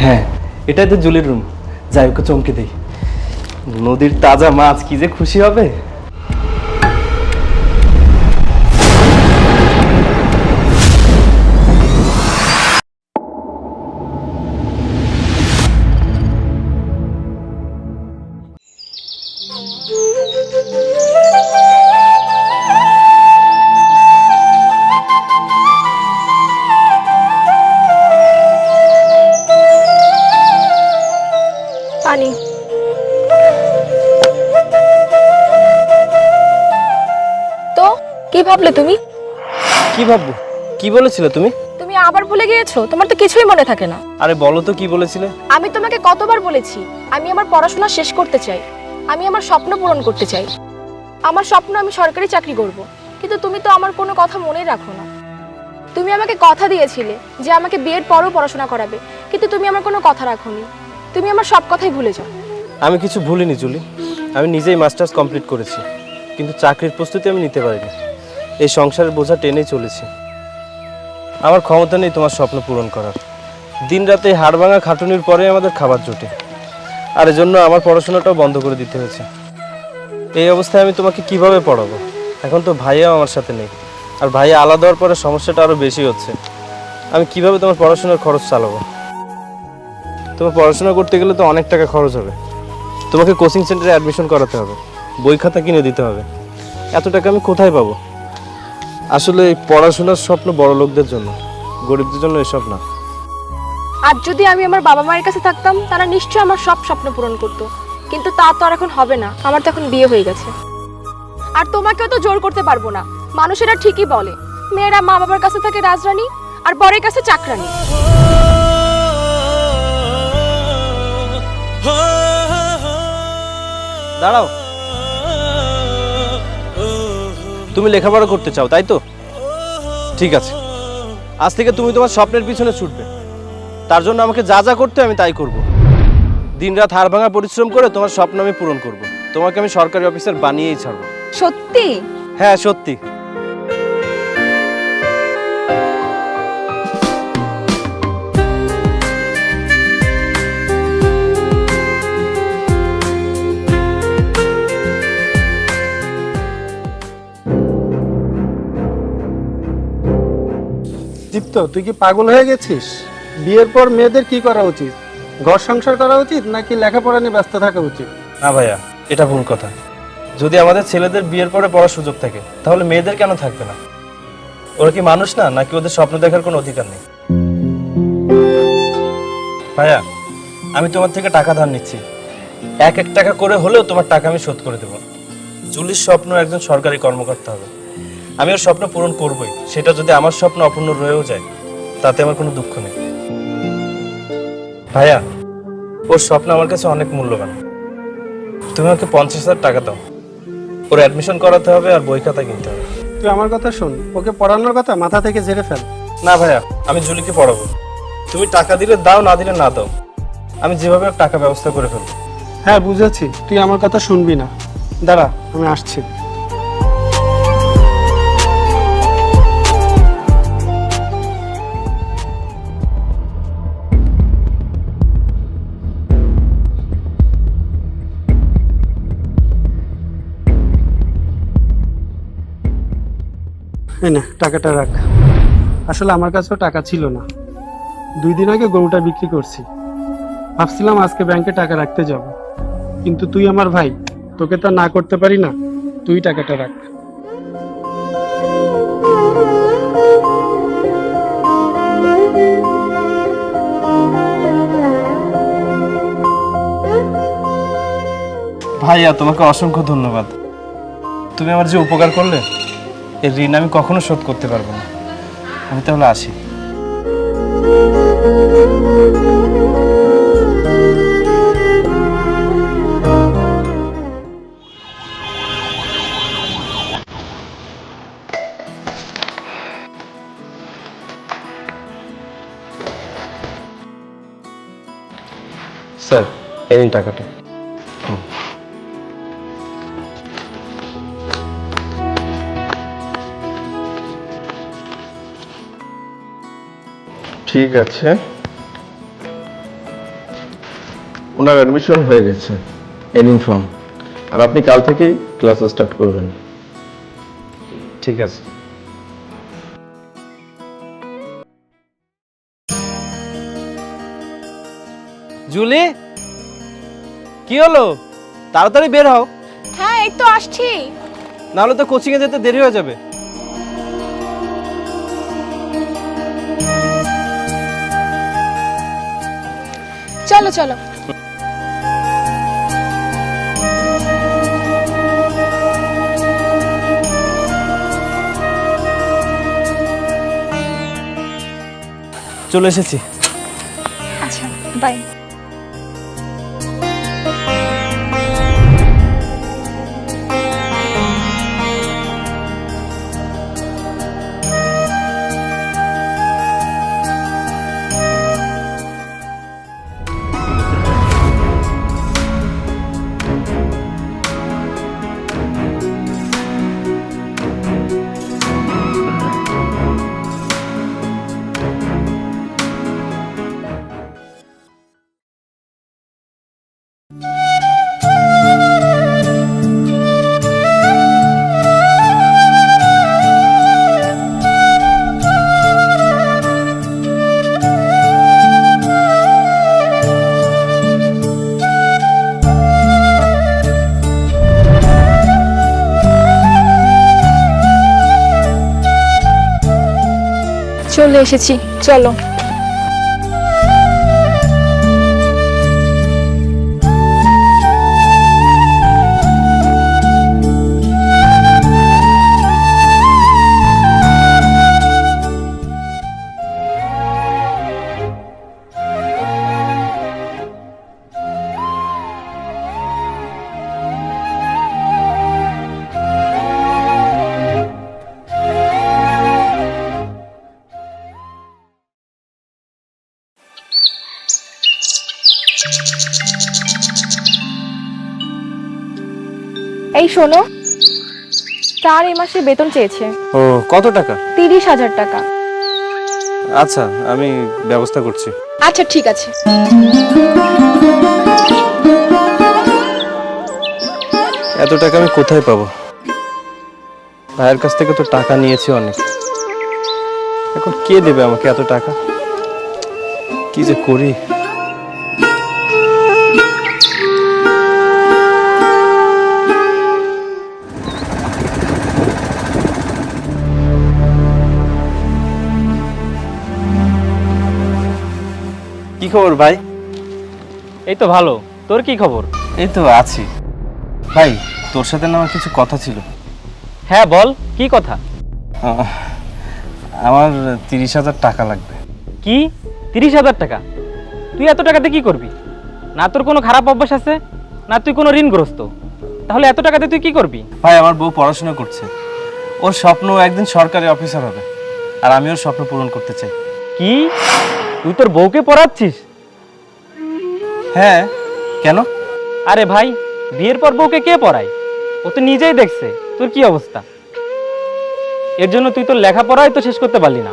হ্যাঁ এটাই তো জুলির রুম যাই ওকে চমকে দেই। নদীর তাজা মাছ কি যে খুশি হবে? ভাবলে তুমি? কি ভাববো? কি বলেছিলে তুমি? তুমি আবার ভুলে গিয়েছো? তোমার তো কিছুই মনে থাকে না। আরে বলো তো কি বলেছিলে? আমি তোমাকে কতবার বলেছি আমি আমার পড়াশোনা শেষ করতে চাই আমি আমার স্বপ্ন পূরণ করতে চাই। আমার স্বপ্ন আমি সরকারি চাকরি করব কিন্তু তুমি তো আমার কোনো কথা মনে রাখো না। তুমি আমাকে কথা দিয়েছিলে যে আমাকে বিয়ের পরও পড়াশোনা করাবে কিন্তু তুমি আমার কোনো কথা রাখোনি। তুমি আমার সব কথাই ভুলে যাও। আমি কিছু ভুলিনি জুলি। আমি নিজেই মাস্টার্স কমপ্লিট করেছি কিন্তু চাকরির প্রস্তুতি আমি নিতে পারিনি। এই সংসারের বোঝা টেনেই চলেছি। আমার ক্ষমতা নেই তোমার স্বপ্ন পূরণ করার। দিন রাতে হাড় ভাঙা খাটুনির পরে আমাদের খাবার জোটে। আর এজন্য আমার পড়াশোনাটাও বন্ধ করে দিতে হয়েছে। এই অবস্থায় আমি তোমাকে কীভাবে পড়াবো? এখন তো ভাইয়াও আমার সাথে নেই। আর ভাইয়া আলাদা হওয়ার পরে সমস্যাটা আরও বেশি হচ্ছে। আমি কীভাবে তোমার পড়াশোনার খরচ চালাবো? তোমার পড়াশোনা করতে গেলে তো অনেক টাকা খরচ হবে। তোমাকে কোচিং সেন্টারে অ্যাডমিশন করাতে হবে। বই খাতা কিনে দিতে হবে। এত টাকা আমি কোথায় পাবো? আসলে এই পড়াশোনার স্বপ্ন বড় লোকদের জন্য গরিবদের জন্য এসব না। আর যদি আমি আমার বাবা মায়ের কাছে থাকতাম তারা নিশ্চয়ই আমার সব স্বপ্ন পূরণ করতো। কিন্তু তা তো আর এখন হবে না আমার তো এখন বিয়ে হয়ে গেছে। আর তোমাকেও তো জোর করতে পারব না মানুষেরা ঠিকই বলে মেয়েরা মা বাবার কাছে থাকে রাজরানী আর বরের কাছে চাকরানী। দাঁড়াও। তুমি লেখাপড়া করতে চাও তাই তো? ঠিক আছে। আজ থেকে তুমি তোমার স্বপ্নের পিছনে ছুটবে। তার জন্য আমাকে যা যা করতে আমি তাই করব। দিনরাত হাড় ভাঙা পরিশ্রম করে তোমার স্বপ্ন আমি পূরণ করব। তোমাকে আমি সরকারি অফিসার বানিয়েই ছাড়ব। সত্যি? হ্যাঁ সত্যি। দীপ্ত, তুই কি পাগল হয়ে গেছিস? বিয়ের পর মেয়েদের কি করা উচিত? ঘর সংসার করা উচিত নাকি লেখাপড়া নিয়ে ব্যস্ত থাকা উচিত? না ভাইয়া, এটা ভুল কথা। যদি আমাদের ছেলেদের বিয়ের পরে পড়ার সুযোগ থাকে, তাহলে মেয়েদের কেন থাকবে না? ওরা কি মানুষ না, নাকি ওদের স্বপ্ন দেখার কোনো অধিকার নেই? ভাইয়া, আমি তোমার থেকে টাকা ধার নিচ্ছি। এক এক টাকা করে হলেও তোমার টাকা আমি শোধ করে দেবো। জুলির স্বপ্ন একজন সরকারি কর্মকর্তা হবে। আমি ওর স্বপ্ন পূরণ করবই। সেটা যদি আমার স্বপ্ন অপূর্ণ রয়েও যায় তাতে আমার কোনো দুঃখ নেই। ভাইয়া ওর স্বপ্ন আমার কাছে অনেক মূল্যবান। তুমি আমাকে পঞ্চাশ হাজার টাকা দাও। ওর অ্যাডমিশন করাতে হবে আর বই খাতা কিনতে হবে। তুই আমার কথা শোন। ওকে পড়ানোর কথা মাথা থেকে ঝেড়ে ফেল। না ভাইয়া আমি জুলিকে পড়াবো। তুমি টাকা দিলে দাও না দিলে না দাও। আমি যেভাবে টাকা ব্যবস্থা করে ফেলব। হ্যাঁ বুঝেছি। তুই আমার কথা শুনবি না। দাঁড়া আমি আসছি। না, টাকাটা রাখ। আসলে আমার কাছেও টাকা ছিল না। দুই দিন আগে গরুটা বিক্রি করছি। ভাবছিলাম আজকে ব্যাংকে টাকা রাখতে যাব। কিন্তু তুই আমার ভাই, তোকে তো না করতে পারি না। তুই টাকাটা রাখ। ভাইয়া, তোমাকে অসংখ্য ধন্যবাদ। তুমি আমার যে উপকার করলে এর ঋণ আমি কখনো শোধ করতে পারব না। আমি তাহলে আসি। স্যার এই টাকাটা। ঠিক আছে। ওনার অ্যাডমিশন হয়ে গেছে এনিং ফর্ম আর আপনি কাল থেকেই ক্লাস স্টার্ট করবেন। ঠিক আছে। জুলি কি হলো? তাড়াতাড়ি বের হও। হ্যাঁ এই তো আসছি। নাহলে তো কোচিংয়ে যেতে দেরি হয়ে যাবে। চলো চলো। চলে এসেছি। আচ্ছা বাই এসেছি চলো শোনো তার এই মাসে বেতন চেয়েছে। ও কত টাকা? তিরিশ হাজার টাকা। আচ্ছা আমি ব্যবস্থা করছি। আচ্ছা ঠিক আছে। এত টাকা আমি কোথায় পাবো? ভাইয়ের কাছ থেকে তো টাকা নিয়েছি অনেক। এখন কে দেবে আমাকে এত টাকা? কি যে করি? কি খবর ভাই? এই তো ভালো। তোর কি খবর? এই তো আছি। ভাই তোর সাথে না আমার কিছু কথা ছিল। হ্যাঁ বল কি কথা? আহ, আমার তিরিশ হাজার টাকা লাগবে। কি? তিরিশ হাজার টাকা? তুই এত টাকাতে কি করবি? না তোর কোনো খারাপ অভ্যাস আছে? না তুই কোনো ঋণগ্রস্ত? তাহলে এত টাকাতে তুই কি করবি? ভাই আমার বউ পড়াশোনা করছে। ওর স্বপ্ন ও একদিন সরকারি অফিসার হবে। আর আমি ওর স্বপ্ন পূরণ করতে চাই। কি? তুই তোর বউকে পড়াচ্ছিস? হ্যাঁ কেন? আরে ভাই বিয়ের পর বউকে কে পড়ায়? ও তো নিজেই দেখছে তোর কি অবস্থা? এর জন্য তুই তোর লেখাপড়াই তো শেষ করতে পারলি না।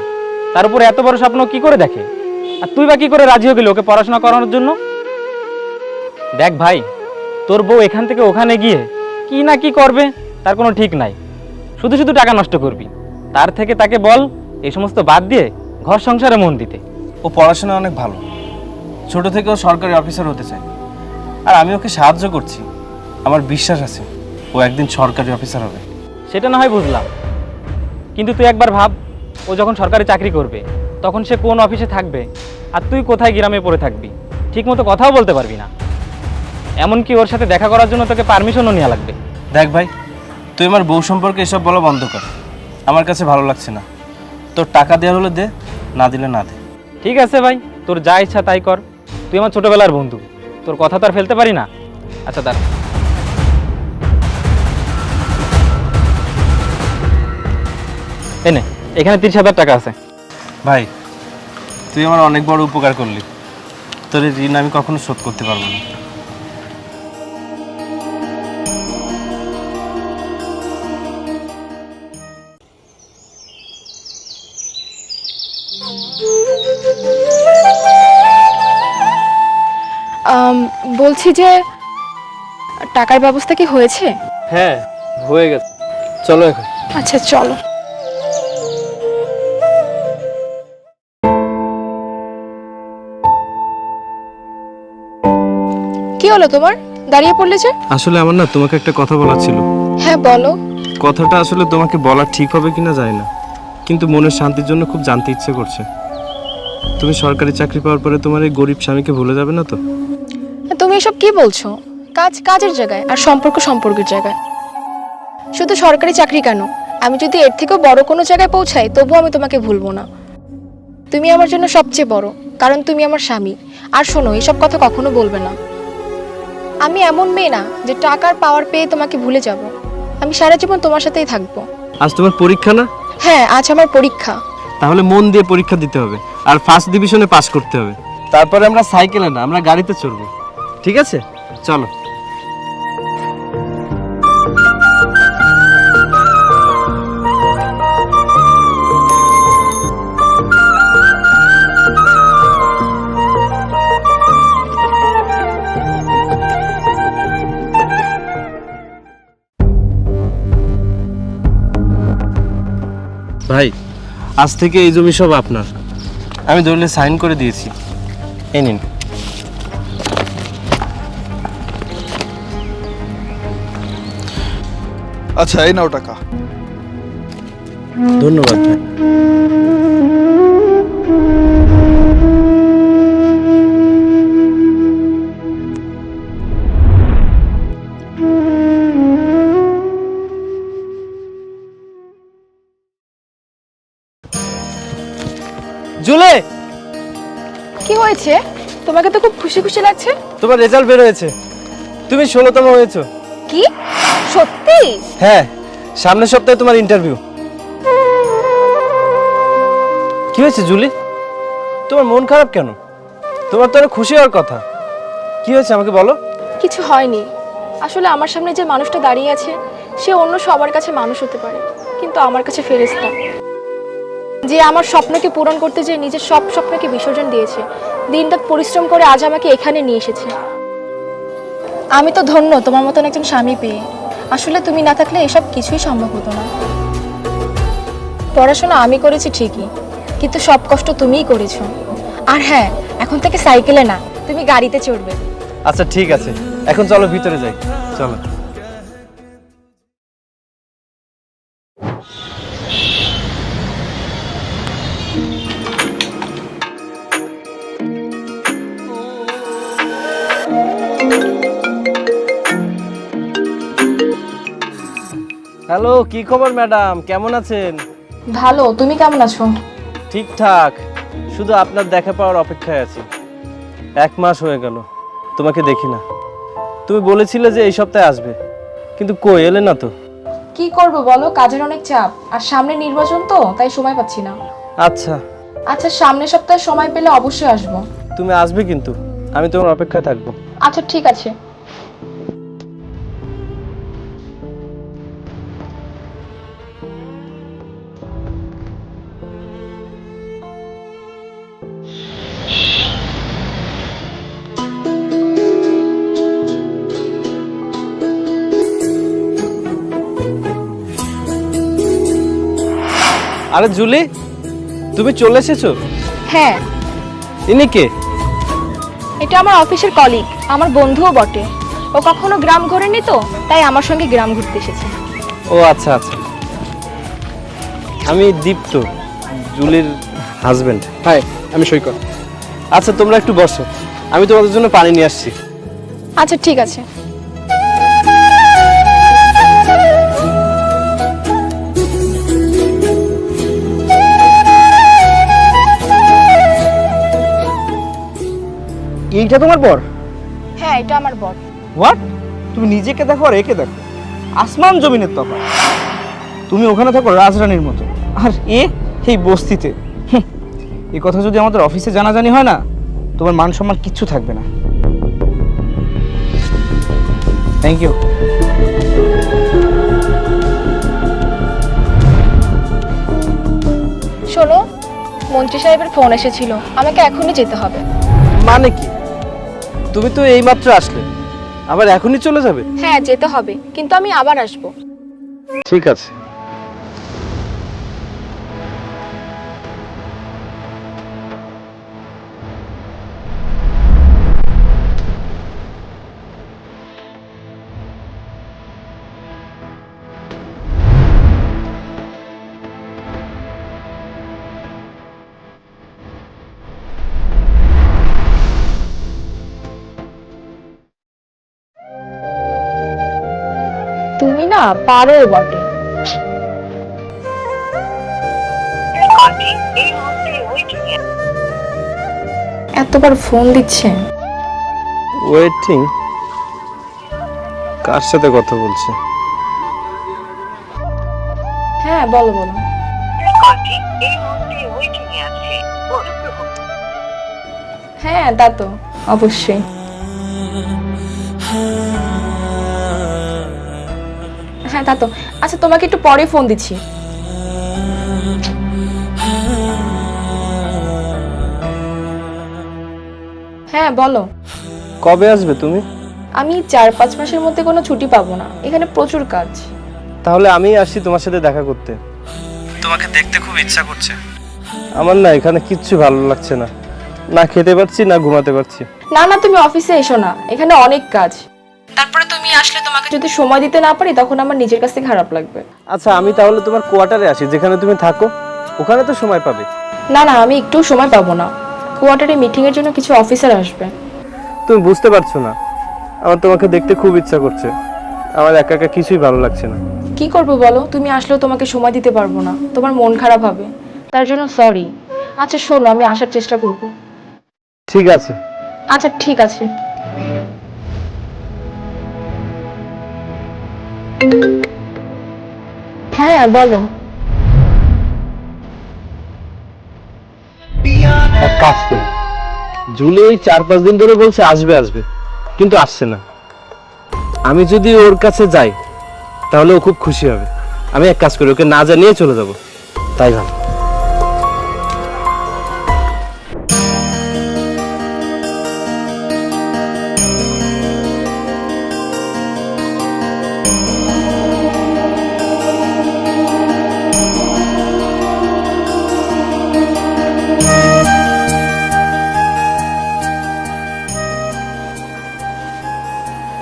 তার উপর এত বড় স্বপ্ন কি করে দেখে? আর তুই বা কি করে রাজি হয়ে গেলি ওকে পড়াশোনা করানোর জন্য? দেখ ভাই তোর বউ এখান থেকে ওখানে গিয়ে কি না কি করবে তার কোনো ঠিক নাই। শুধু শুধু টাকা নষ্ট করবি। তার থেকে তাকে বল এই সমস্ত বাদ দিয়ে ঘর সংসারে মন দিতে। ও পড়াশোনা অনেক ভালো। ছোট থেকে ও সরকারি অফিসার হতে চায়। আর আমি ওকে সাহায্য করছি। আমার বিশ্বাস আছে ও একদিন সরকারি অফিসার হবে। সেটা না হয় বুঝলাম। কিন্তু তুই একবার ভাব ও যখন সরকারি চাকরি করবে তখন সে কোন অফিসে থাকবে আর তুই কোথায় গ্রামে পড়ে থাকবি? ঠিক মতো কথাও বলতে পারবি না। এমনকি ওর সাথে দেখা করার জন্য তোকে পারমিশনও নেওয়া লাগবে। দেখ ভাই তুই আমার বউ সম্পর্কে এসব বলা বন্ধ কর। আমার কাছে ভালো লাগছে না। তোর টাকা দেওয়ার হলে দে না দিলে না দে। ঠিক আছে ভাই, তোর যা ইচ্ছা তাই কর। তুই আমার ছোটবেলার বন্ধু, তোর কথা তো আর ফেলতে পারি না। আচ্ছা দাঁড়া। এনে এখানে তিরিশ হাজার টাকা আছে। ভাই, তুই আমার অনেক বড় উপকার করলি। তোর ঋণ আমি কখনো শোধ করতে পারব না। বলছি যে টাকার ব্যবস্থা কি হয়েছে? হ্যাঁ হয়ে গেছে। চলো এখন। আচ্ছা চলো। কি হলো তোমার? দাঁড়িয়ে পড়লে যে? আসলে আমার না তোমাকে একটা কথা বলার ছিল। হ্যাঁ বলো। কথাটা আসলে তোমাকে বলা ঠিক হবে কিনা যায় না। কিন্তু মনের শান্তির জন্য খুব জানতে ইচ্ছে করছে। তুমি সরকারি চাকরি পাওয়ার পরে তোমার এই গরিব স্বামীকে ভুলে যাবে না তো? তুমি এসব কি বলছো? কাজ কাজের জায়গায় আর সম্পর্ক সম্পর্কের জায়গায়। শুধু সরকারি চাকরি কেন? আমি যদি এর থেকেও বড় কোনো জায়গায় পৌঁছাই তবুও আমি তোমাকে ভুলবো না। তুমি আমার জন্য সবচেয়ে বড় কারণ তুমি আমার স্বামী। আর শোনো এসব কথা কখনো বলবে না। আমি এমন মেয়ে না যে টাকার পাওয়ার পেয়ে তোমাকে ভুলে যাব। আমি সারা জীবন তোমার সাথেই থাকব। আজ তোমার পরীক্ষা না? হ্যাঁ আজ আমার পরীক্ষা। তাহলে মন দিয়ে পরীক্ষা দিতে হবে। আর ফার্স্ট ডিভিশনে পাস করতে হবে। তারপরে আমরা সাইকেলে না আমরা গাড়িতে চড়বো। ঠিক আছে? চলো। ভাই, আজ থেকে এই জমি সব আপনার। আমি দলিলে সাইন করে দিয়েছি। এই নিন। আচ্ছা এই নাও টাকা। ধন্যবাদ ভাই। জুলে! কি হয়েছে? তোমাকে তো খুব খুশি খুশি লাগছে। তোমার রেজাল্ট বের হয়েছে। তুমি ষোলোতম হয়েছো। কি? সত্যি? হ্যাঁ সামনের সপ্তাহে তোমার ইন্টারভিউ কি হয়েছে জুলি? তোমার মন খারাপ কেন? তোমার তো আরও খুশি হওয়ার কথা। কি হয়েছে আমাকে বলো। কিছু হয়নি। আসলে আমার সামনে যে মানুষটা দাঁড়িয়ে আছে সে অন্য সবার কাছে মানুষ হতে পারে কিন্তু আমার কাছে ফেরেস্তা যে আমার স্বপ্নকে পূরণ করতে যে নিজের সব স্বপ্নকে বিসর্জন দিয়েছে দিনরাত পরিশ্রম করে আজ আমাকে এখানে নিয়ে এসেছে। আমি তো ধন্য তোমার মতন একজন স্বামী পেয়ে। আসলে তুমি না থাকলে এসব কিছুই সম্ভব হতো না। পড়াশোনা আমি করেছি ঠিকই, কিন্তু সব কষ্ট তুমিই করেছ। আর হ্যাঁ এখন থেকে সাইকেলে না, তুমি গাড়িতে চড়বে। আচ্ছা ঠিক আছে। এখন চলো ভিতরে যাই। চলো। হ্যালো কি খবর ম্যাডাম? কেমন আছেন? ভালো তুমি কেমন আছো? ঠিকঠাক। শুধু আপনার দেখা পাওয়ার অপেক্ষায় আছি। এক মাস হয়ে গেল তোমাকে দেখি না। তুমি বলেছিলে যে এই সপ্তাহে আসবে কিন্তু কই এলে না তো? কি করব বলো কাজের অনেক চাপ। আর সামনে নির্বাচন তো তাই সময় পাচ্ছি না। আচ্ছা। আচ্ছা সামনের সপ্তাহে সময় পেলে অবশ্যই আসব। তুমি আসবে কিন্তু আমি তোমার অপেক্ষায় থাকব। আচ্ছা ঠিক আছে। আরে জুলি তুমি চলে এসেছ? হ্যাঁ। ইনি কে? এটা আমার অফিসের কলিগ আমার বন্ধুও বটে। ও কখনো গ্রাম ঘোরেনি তো তাই আমার সঙ্গে গ্রাম ঘুরতে এসেছে। ও আচ্ছা আচ্ছা। আমি দীপ্ত জুলির হাজবেন্ড হাই আমি সৈকত। আচ্ছা তোমরা একটু বসো। আমি তোমাদের জন্য পানি নিয়ে আসছি। আচ্ছা ঠিক আছে। এইটা তোমার বর? হ্যাঁ এটা আমার বর। হোয়াট তুমি নিজেকে দেখো আর একে দেখো। আসমান জমিনের তফাৎ। তুমি ওখানে থাকো রাজরানীর মতো। আর এ এই বস্তিতে। এই কথা যদি আমাদের অফিসে জানাজানি হয় না তোমার মান সম্মান কিচ্ছু থাকবে না। থ্যাংক ইউ শোনো মন্ত্রী সাহেবের ফোন এসেছিল। আমাকে এখনই যেতে হবে। মানে কি? তুমি তো এইমাত্র আসলে। আবার এখনই চলে যাবে? হ্যাঁ যেতে হবে কিন্তু আমি আবার আসব। ঠিক আছে। পারো বটে। এতবার ফোন দিচ্ছে। ওয়েটিং? কার সাথে কথা বলছে? হ্যাঁ বলো বলো। হ্যাঁ তা তো অবশ্যই। হ্যাঁ তা তো। আচ্ছা তোমাকে একটু পরে ফোন দিচ্ছি। হ্যাঁ বলো। কবে আসবে তুমি? আমি চার পাঁচ মাসের মধ্যে কোনো ছুটি পাবো না। এখানে প্রচুর কাজ। তাহলে আমি আসি তোমার সাথে দেখা করতে। তোমাকে দেখতে খুব ইচ্ছা করছে। আমার না এখানে কিচ্ছু ভালো লাগছে না। না খেতে পারছি না ঘুমাতে পারছি। না না তুমি অফিসে এসো না। এখানে অনেক কাজ। তারপরে তুমি আসলে তোমাকে যদি সময় দিতে না পারি তখন আমার নিজের কাছে খারাপ লাগবে। আচ্ছা আমি তাহলে তোমার কোয়ার্টারে আসি যেখানে তুমি থাকো। ওখানে তো সময় পাবে। না না আমি একটু সময় পাবো না। কোয়ার্টারে মিটিং এর জন্য কিছু অফিসার আসবে। তুমি বুঝতে পারছ না। আমার তোমাকে দেখতে খুব ইচ্ছা করছে। আমার একা একা কিছুই ভালো লাগছে না। কি করব বলো? তুমি আসলেও তোমাকে সময় দিতে পারব না। তোমার মন খারাপ হবে। তার জন্য সরি আচ্ছা শোনো আমি আসার চেষ্টা করব। ঠিক আছে। আচ্ছা ঠিক আছে। হ্যাঁ বলো। এক কাজ করি। জুলি এই চার, পাঁচ দিন ধরে বলছে আসবে আসবে, কিন্তু আসছে না। আমি যদি ওর কাছে যাই, তাহলে ও খুব খুশি হবে। আমি এক কাজ করি, ওকে না জানিয়ে চলে যাব। তাই ভালো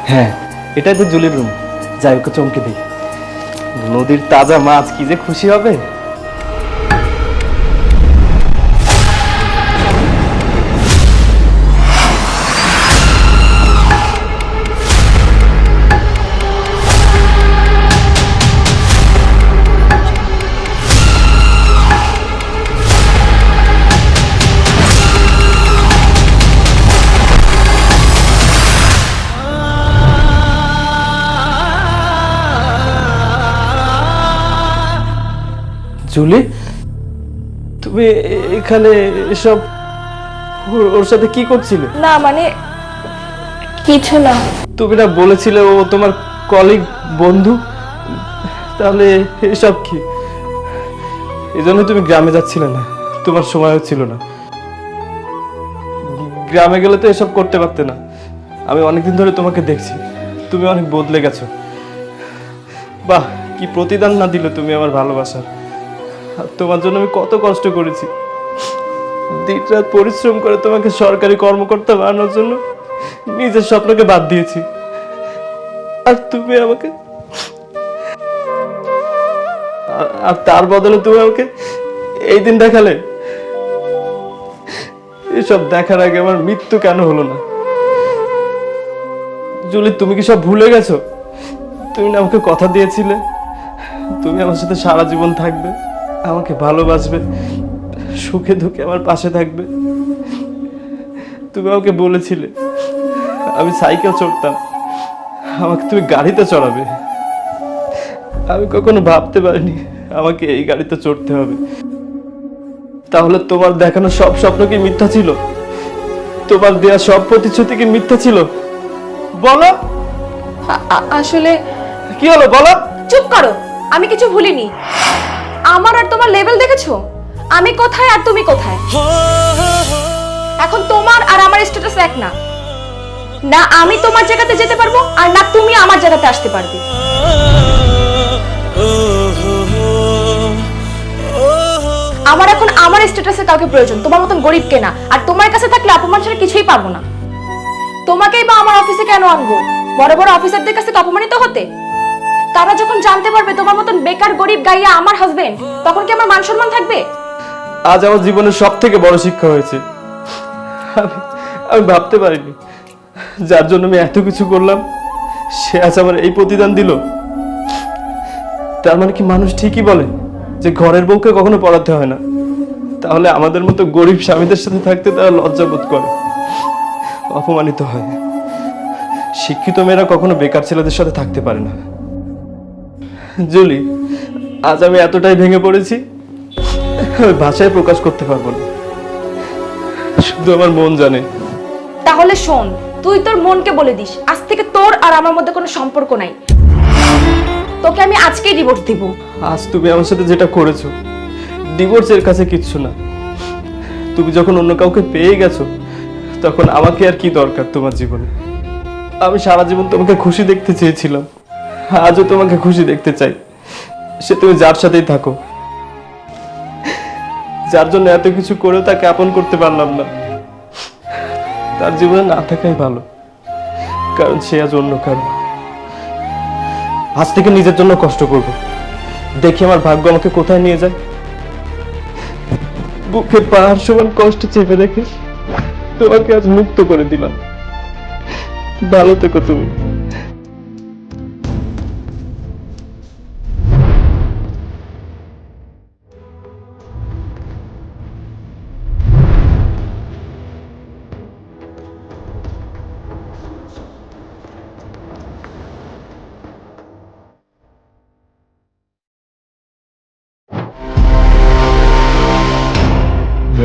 হ্যাঁ এটাই তো জুলির রুম যাই ওকে চমকে দিই। নদীর তাজা মাছ কি যে খুশি হবে? জুলি তুমি এখানে এসব ওর- সাথে কি করছিলে? না মানে কিছু না। তুমি না বলেছিলে ও তোমার কলিগ বন্ধু? তাহলে এসব কি? এই জন্য তুমি গ্রামে যাচ্ছিলে না। তোমার সময় ছিল না। গ্রামে গেলে তো এসব করতে পারতে না। আমি অনেকদিন ধরে তোমাকে দেখছি। তুমি অনেক বদলে গেছো। বাহ কি প্রতিদান না দিলে তুমি আমার ভালোবাসার। তোমার জন্য আমি কত কষ্ট করেছি। দিন রাত পরিশ্রম করে তোমাকে সরকারি কর্মকর্তা বানানোর জন্য নিজের স্বপ্নকে বাদ দিয়েছি। আর তুমি আমাকে আর তার বদলে তুমি আমাকে এই দিন দেখালে? এসব দেখার আগে আমার মৃত্যু কেন হলো না? জুলি, তুমি কি সব ভুলে গেছো? তুমি না আমাকে কথা দিয়েছিলে। তুমি আমার সাথে সারা জীবন থাকবে। আমাকে ভালোবাসবে সুখে দুঃখে আমার পাশে থাকবে। তুমি আমাকে বলেছিলে আমি সাইকেল চড়তাম আমাকে তুমি গাড়িতে চড়াবে। আমি কখনো ভাবতে পারিনি আমাকে এই গাড়িতে চড়তে হবে। তাহলে তোমার দেখানো সব স্বপ্ন কি মিথ্যা ছিল? তোমার দেয়া সব প্রতিশ্রুতি কি মিথ্যা ছিল? বলো। আসলে কি হলো বলো। চুপ করো আমি কিছু ভুলিনি। আমার আর তোমার লেভেল দেখেছ? আমি কোথায় আর তুমি কোথায়? এখন তোমার আর আমার স্ট্যাটাস এক না। না আমি তোমার জায়গাতে যেতে পারব আর না তুমি আমার জায়গাতে আসতে পারবে। আমার এখন আমার স্ট্যাটাসে কাউকে প্রয়োজন। তোমার মতন গরিব কেনা আর তোমার কাছে থাকলে অপমান ছাড়া কিছুই পাবো না। তোমাকেই বা আমার অফিসে কেন আনব? বড় বড় অফিসারদের কাছে অপমানিত হতে। তারা যখন জানতে পারবে তোমার মতন বেকার গরিব গাইয়া আমার হাজবেন্ড তখন কি আমার মান সম্মান থাকবে? আজ আমার জীবনের সব থেকে বড় শিক্ষা হয়েছে। আমি আমি ভাবতে পারিনি। যার জন্য আমি এত কিছু করলাম, সে আজ আমার এই প্রতিদান দিল। তার মানে কি মানুষ ঠিকই বলে যে ঘরের বউকে কখনো পড়াতে হয় না? তাহলে আমাদের মতো গরিব স্বামীদের সাথে থাকতে তারা লজ্জা বোধ করে। অপমানিত হয়। শিক্ষিত মেয়েরা কখনো বেকার ছেলেদের সাথে থাকতে পারে না। জুলি আজ আমি এতটাই ভেঙে পড়েছি আমি ভাষায় প্রকাশ করতে পারব না। শুধু আমার মন জানে। তাহলে শোন তুই তোর মনকে বলে দিস আজ থেকে তোর আর আমার মধ্যে কোনো সম্পর্ক নাই। তোকে আমি আজকেই ডিভোর্স দিব। আজ তুমি আমার সাথে যেটা করেছ ডিভোর্সের কাছে কিচ্ছু না। তুমি যখন অন্য কাউকে পেয়ে গেছো তখন আমাকে আর কি দরকার তোমার জীবনে? আমি সারা জীবন তোমাকে খুশি দেখতে চেয়েছিলাম। আজও তোমাকে খুশি দেখতে চাই। সে তুমি যার সাথেই থাকো। যার জন্য এত কিছু করেও তাকে আপন করতে পারলাম না। তার জীবনে না থাকাই ভালো। কারণ সে আজ অন্য কারও। আজ থেকে নিজের জন্য কষ্ট করব। দেখি আমার ভাগ্য আমাকে কোথায় নিয়ে যায়। বুকে পাহাড় সমান কষ্ট চেপে রেখে তোমাকে আজ মুক্ত করে দিলাম। ভালো থেকো তুমি।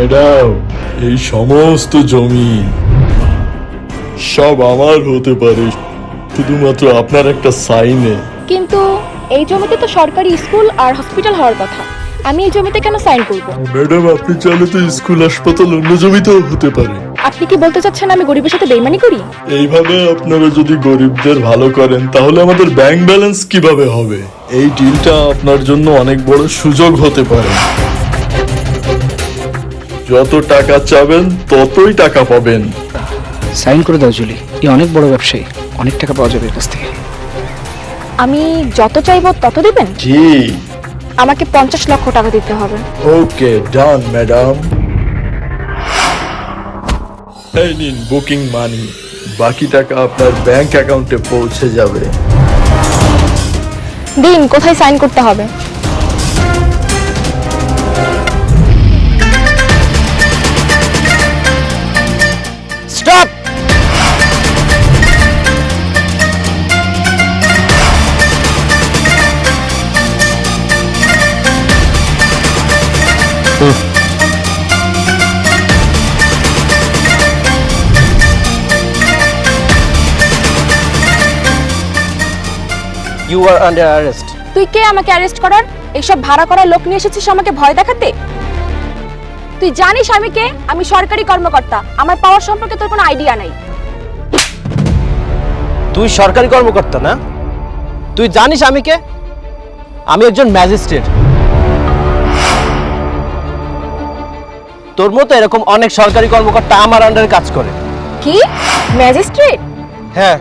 ম্যাডাম এই সমস্ত জমি। সব আমার হতে পারে শুধুমাত্র আপনার একটা সাইনে। কিন্তু এই জমিতে তো সরকারি স্কুল আর হসপিটাল হওয়ার কথা। আমি এই জমিতে কেন সাইন করব? ম্যাডাম আপনি চাইলে তো স্কুল হাসপাতাল অন্য জমিতেও হতে পারে। আপনি কি বলতে চাচ্ছেন আমি গরিবের সাথে বেইমানি করি? এইভাবে আপনারা যদি গরিবদের ভালো করেন তাহলে আমাদের ব্যাংক ব্যালেন্স কীভাবে হবে? এই ডিলটা আপনার জন্য অনেক বড় সুযোগ হতে পারে। যত টাকা চাবেন ততই টাকা পাবেন। সাইন করে দাও জুলি। এই অনেক বড় ব্যবসায়ী। অনেক টাকা পাওয়া যাবে এর কাছ থেকে। আমি যত চাইব তত দিবেন? জি। আমাকে পঞ্চাশ লক্ষ টাকা দিতে হবে। Okay done madam. এই নিন বুকিং মানি। বাকি টাকা আপনার ব্যাংক অ্যাকাউন্টে পৌঁছে যাবে। দিন কোথায় সাইন করতে হবে? ইউ আর আন্ডার অ্যারেস্ট তুই কে আমাকে অ্যারেস্ট করার? এইসব ভাড়া করা লোক নিয়ে এসেছিস আমাকে ভয় দেখাতে? তুই জানিস আমি কে? আমি সরকারি কর্মকর্তা। আমার পাওয়ার সম্পর্কে তোর কোনো আইডিয়া নাই। তুই সরকারি কর্মকর্তা না? তুই জানিস আমি কে? আমি একজন ম্যাজিস্ট্রেট তোর মতো এরকম অনেক সরকারি কর্মকর্তা আমার আন্ডারে কাজ করে। কি? ম্যাজিস্ট্রেট? হ্যাঁ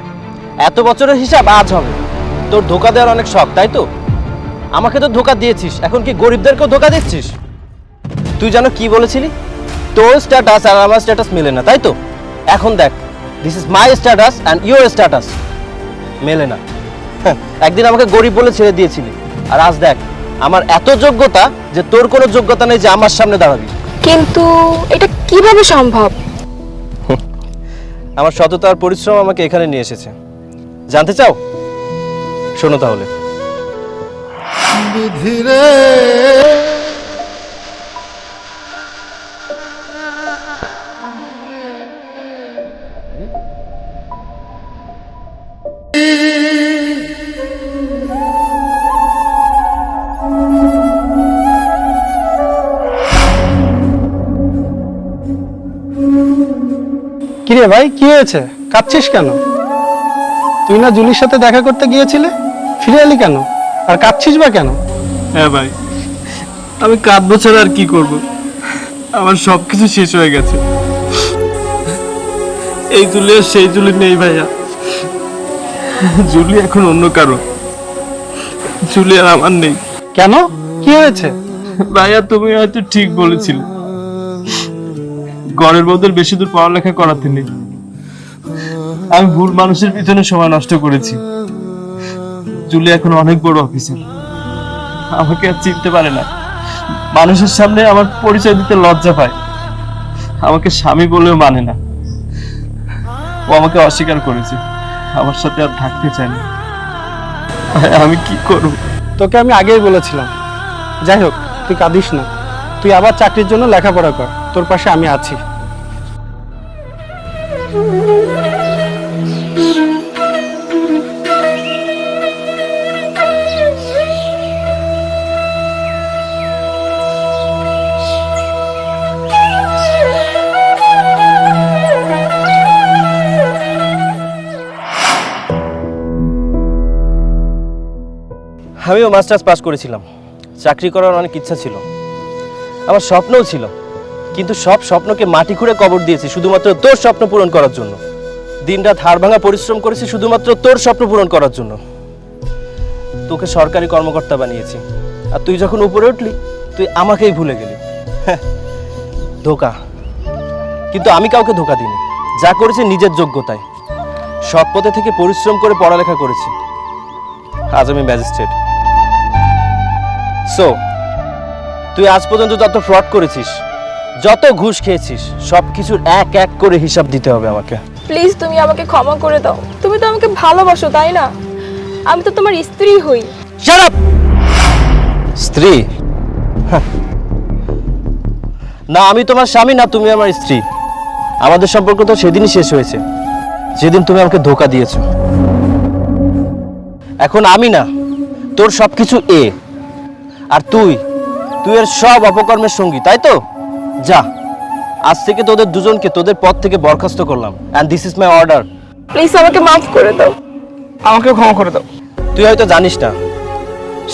এত বছরের হিসাব আজ হবে। তোর ধোকা দেওয়ার অনেক শখ তাই তো? আমাকে তো ধোকা দিয়েছিস এখন কি গরিবদেরকেও ধোকা দিচ্ছিস? তুই যেন কি বলেছিলি? তোর স্ট্যাটাস আর আমার স্ট্যাটাস মেলে না তাই তো? এখন দেখ this is my status and your status মেলে না। হ্যাঁ, একদিন আমাকে গরিব বলে ছেড়ে দিয়েছিলি। আর আজ দেখ আমার এত যোগ্যতা যে তোর কোনো যোগ্যতা নেই যে আমার সামনে দাঁড়াবি। কিন্তু এটা কীভাবে সম্ভব? আমার সততার আর পরিশ্রম আমাকে এখানে নিয়ে এসেছে। জানতে চাও? শোনো তাহলে। কিরে ভাই কি হয়েছে? কাঁদছিস কেন? তুই না জুলির সাথে দেখা করতে গিয়েছিলে? ফিরে এলি কেন? আর কাঁদছিস বা কেন? হ্যাঁ ভাই আমি কাঁদবো ছাড়া আর কি করব? আমার সব কিছু শেষ হয়ে গেছে। এই জুলি আর সেই জুলি নেই ভাইয়া। জুলি এখন অন্য কারও। জুলি আর আমার নেই। কেন? কি হয়েছে? ভাইয়া তুমি হয়তো ঠিক বলেছিলে। ঘরের বদল বেশি দূর পড়ালেখা করাতে নেই আমি ভুল মানুষের পিছনে সময় নষ্ট করেছি। জুলি এখন অনেক বড় অফিসার আমাকে আর চিনতে পারে না। মানুষের সামনে আমার পরিচয় দিতে লজ্জা পায়। আমাকে স্বামী বলেও মানে না। ও আমাকে অস্বীকার করেছে। আমার সাথে আর থাকতে চায় না। আমি কি করব? তোকে আমি আগেই বলেছিলাম। যাই হোক, তুই কাঁদিস না। তুই আবার চাকরির জন্য লেখাপড়া কর। তোর পাশে আমি আছি। আমিও মাস্টার্স পাস করেছিলাম। চাকরি করার অনেক ইচ্ছা ছিল। আমার স্বপ্নও ছিল। কিন্তু সব স্বপ্নকে মাটি খুঁড়ে কবর দিয়েছি শুধুমাত্র তোর স্বপ্ন পূরণ করার জন্য। দিনরাত হাড় ভাঙা পরিশ্রম করেছি শুধুমাত্র তোর স্বপ্ন পূরণ করার জন্য। তোকে সরকারি কর্মকর্তা বানিয়েছি। আর তুই যখন উপরে উঠলি তুই আমাকেই ভুলে গেলি। হ্যাঁ, ধোকা। কিন্তু আমি কাউকে ধোকা দিইনি। যা করেছি নিজের যোগ্যতায়। সৎ পথে থেকে পরিশ্রম করে পড়ালেখা করেছি। আজ আমি ম্যাজিস্ট্রেট। সো তুই আজ পর্যন্ত যত ফ্রড করেছিস যত ঘুষ খেয়েছিস সব কিছুর এক এক করে হিসাব দিতে হবে আমাকে। প্লিজ তুমি আমাকে ক্ষমা করে দাও। তুমি তো আমাকে ভালোবাসো তাই না? আমি তো তোমার স্ত্রী হই। Shut স্ত্রী? হাহ। না আমি তোমার স্বামী না তুমি আমার স্ত্রী। আমাদের সম্পর্ক তো সেদিনই শেষ হয়েছে। যেদিন তুমি আমাকে ধোকা দিয়েছ। এখন আমি না তোর সবকিছু এ। আর তুই তুই এর সব অপকর্মের সঙ্গী তাই তো? যা আজ থেকে তোদের দুজনকে তোদের পদ থেকে বরখাস্ত করলাম and this is my order please আমাকে মাফ করে দাও। আমাকে ক্ষমা করে দাও। তুই হয়তো জানিস না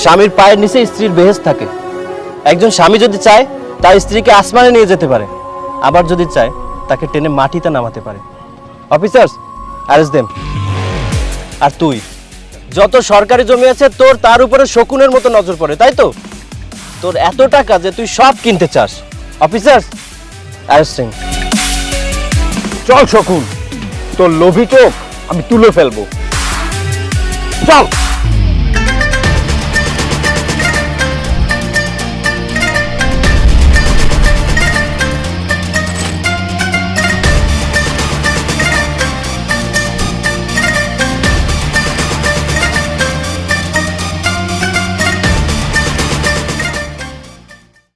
স্বামীর পায়ের নিচে স্ত্রীর বেহেস থাকে। একজন স্বামী যদি চায় তার স্ত্রীকে আসমানে নিয়ে যেতে পারে। আবার যদি চায় তাকে টেনে মাটিতে নামাতে পারে। অফিসার্স অ্যারেস্ট দেম আর তুই যত সরকারি জমি আছে তোর তার উপরে শকুনের মতো নজর পড়ে তাই তো? তোর এত টাকা যে তুই সব কিনতে চাস। অফিসার্স অ্যারেস্টিং চল শকুন। তোর লোভি চোখ আমি তুলে ফেলব। চল।